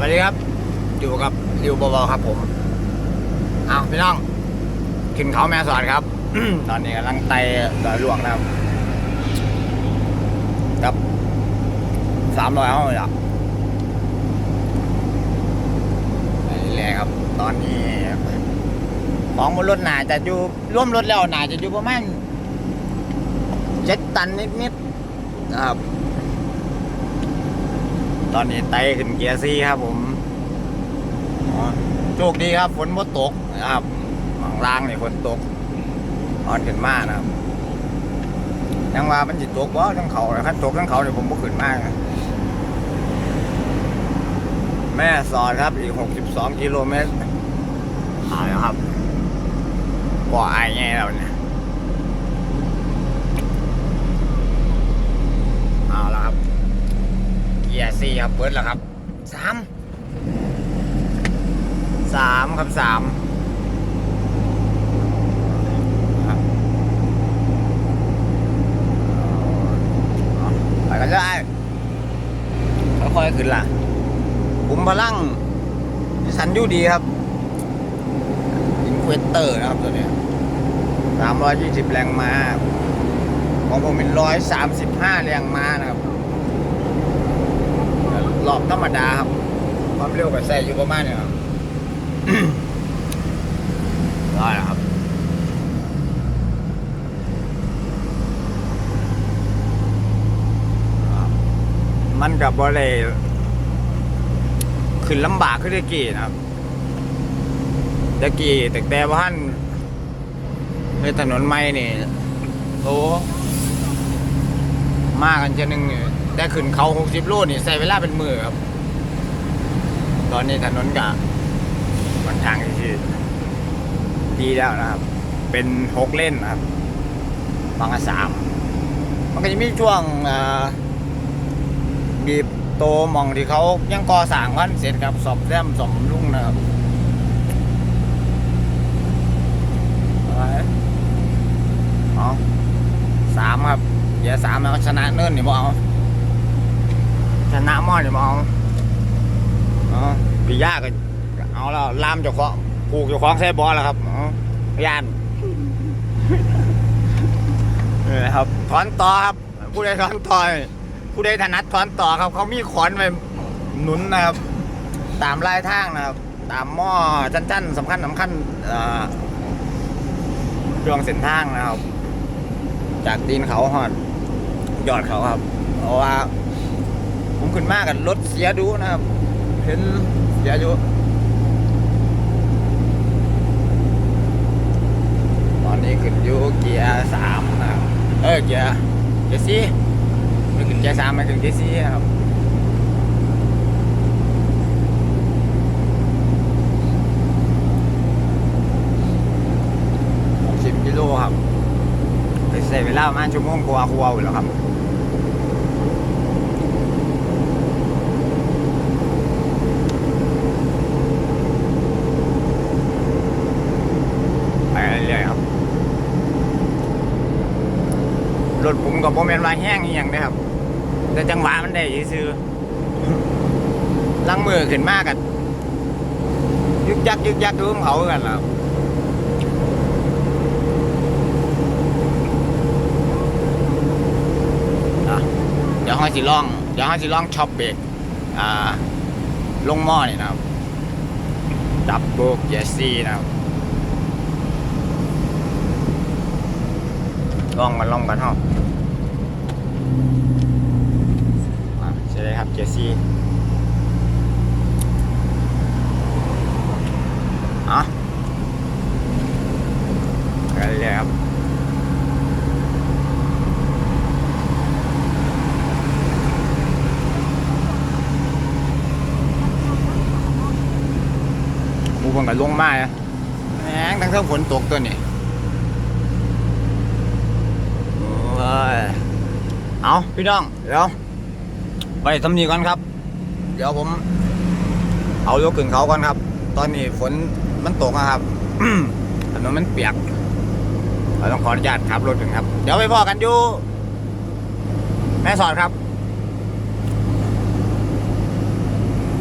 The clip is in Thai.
วัสดีครับ อยู่กับริวบอครับผมอ้าวพี่น้องขึ้นเขาแม่สอดครับ ตอนนี้กำลังไต่ดอยหลวงนะครับครับสามร้อยเอาเลยอะไปเรื่อยๆครับ ตอนนี้ ของบนรถหนาจะอยู่ร่วมรถแล้วหนาจะอยู่ประมาณเจ็ดตันนิดๆนะครับ ตอนนี้ไต่ขึ้นเกียร์ซีครับผมโชคดีครับฝนบ่ตกนะครับข้างล่างนี่ฝนตกอ่อนขึ้นมากนะครับยังว่ามันจิตกบ่ทั้งเขาขั้นตกทั้งเขาเนี่ยผมบ่ขึ้นมากนะแม่สอดครับอีก 62 กิโลเมตรเอาแล้วครับก่อไอ้ไงแล้วเนี่ยเอาแล้วครับ เกียร์สี่ ครับเบิร์ดแล้วครับสามสามครับสามไปกันได้ค่อยๆขึ้นล่ะขุมพลังดิสันยูดีครับอินเควเตอร์นะครับตัวนี้สามร้อยยี่สิบแรงม้าของผมเป็นร้อยสามสิบห้าแรงม้านะครับ รอบธรรมดาครับ ความเร็วก็ใส่อยู่ประมาณนี้ครับได้ครับมันกับบอเลยขึ้นลำบากขึ้นได้กี่นะครับตะกี้แต่แต่ว่าท่านในถนนใหม่นี่โอ้มากันจะหนึ่งนี่ ได้ขึ้นเขาหกสิบโลนี่ใส่เวลาเป็นมือครับ ตอนนี้ถนนกะมันทางที่ดีแล้วนะครับ เป็นหกเล่นนะครับบางอสามมันก็จะมีช่วงบีบโตมองที่เขายังก่อสร้างวันเสร็จครับสอบแซมสมรุ่งนะครับอะไรเอสามครับ เดี๋ยวสามแล้วชนะเนิ่นนี่บ่เอา นะมอดนี่บ่เอาเอาพี่ยาก็เอาแล้วลามเจ้าของผูกเจ้าของใส่บอลแล้วครับเอาย่านนี่นะครับถอนต่อครับ ผู้ใดถอนต่อผู้ใดถนัดถอนต่อครับเขามีขอนไว้หนุนนะครับ ตามลายทางนะครับ ตามหม้อจันๆสำคัญสำคัญเอ่อช่วงเส้นทางนะครับ จากตีนเขาหอดยอดเขาครับ เพราะว่า ขึ้นมากกับรถเสียดูนะครับ เห็นเสียอยู่ตอนนี้ขึ้นอยู่เกียร์สามนะครับเออเกียร์เกียร์สี่ไม่ขึ้นเกียร์สามไม่ขึ้นเกียร์สี่ครับหกสิบกิโลครับใช้เวลาประมาณชั่วโมงกว่าครัวอยู่แล้วครับ ไปเรื่อยๆครับ รถผมกับโมเมนว่าแห้งอหย่างเด้ครับ แต่จังหวะมันได้ซื้อๆลังมือขึ้นมากกันยึกยักยึกยักดูของเขากันแล้วอะเดี๋ยวห้อยสิล่อง เดี๋ยวห้อยสิล่องช็อปเบรกอ่า ลงหม้อนี่นะครับ ดับโบกเยสซี่นะครับ ลองกันลองกันเฮาอะใช่เลยครับเจสซี่อะกันเลยครับหมูเบังกับลงมาอะแหงทั้งเท่าฝนตกตัวนี้ โอ้ยเอาพี่น้องเดี๋ยวไปทำนีก่อนครับ เดี๋ยวผม เอายกขึ้นเขาก่อนครับ ตอนนี้ฝนมันตกนะครับถนนมันเปียกเราต้องขออนุญาตขับรถถึงครับ เดี๋ยวไปพอกันอยู่ แม่สอดครับ